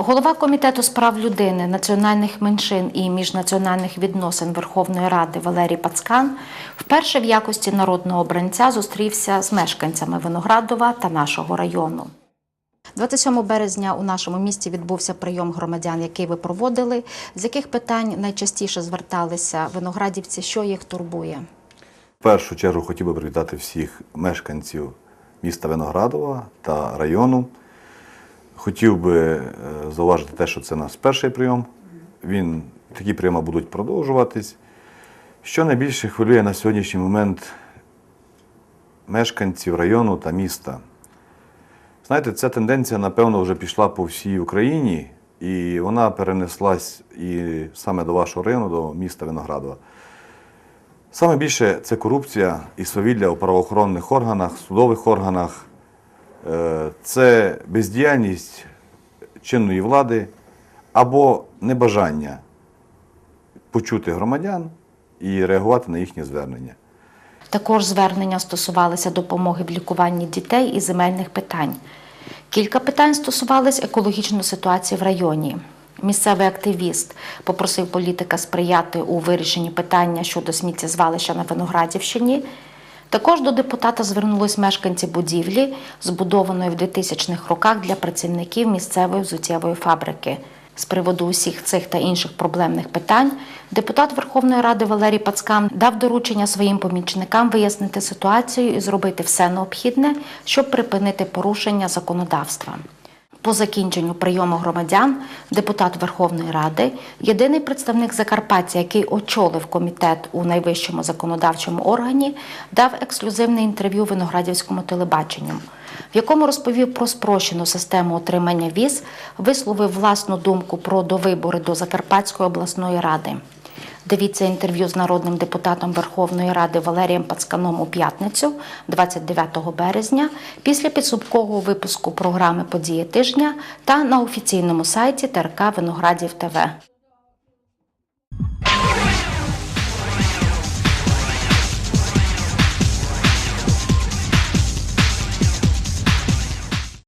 Голова комітету з прав людини, національних меншин і міжнаціональних відносин Верховної Ради Валерій Пацкан вперше в якості народного обранця зустрівся з мешканцями Виноградова та нашого району. 27 березня у нашому місті відбувся прийом громадян, який ви проводили. З яких питань найчастіше зверталися виноградівці, що їх турбує? В першу чергу хотів би привітати всіх мешканців міста Виноградова та району. Хотів би е, зауважити те, що це наш перший прийом. Він, такі прийоми будуть продовжуватись. Що найбільше хвилює на сьогоднішній момент мешканців району та міста. Знаєте, ця тенденція, напевно, вже пішла по всій Україні, і вона перенеслась і саме до вашого району, до міста Виноградова. Саме більше це корупція і свавілля у правоохоронних органах, судових органах, це бездіяльність чинної влади або небажання почути громадян і реагувати на їхні звернення. Також звернення стосувалися допомоги в лікуванні дітей і земельних питань. Кілька питань стосувались екологічної ситуації в районі. Місцевий активіст попросив політика сприяти у вирішенні питання щодо сміттєзвалища на Виноградівщині. Також до депутата звернулись мешканці будівлі, збудованої в 2000-х роках для працівників місцевої взуттєвої фабрики. З приводу усіх цих та інших проблемних питань депутат Верховної Ради Валерій Пацкан дав доручення своїм помічникам вияснити ситуацію і зробити все необхідне, щоб припинити порушення законодавства. По закінченню прийому громадян депутат Верховної Ради, єдиний представник Закарпаття, який очолив комітет у найвищому законодавчому органі, дав ексклюзивне інтерв'ю виноградівському телебаченню, в якому розповів про спрощену систему отримання віз, висловив власну думку про довибори до Закарпатської обласної ради. Дивіться інтерв'ю з народним депутатом Верховної Ради Валерієм Пацканом у п'ятницю, 29 березня, після підсумкового випуску програми Події тижня та на офіційному сайті ТРК Виноградів ТВ.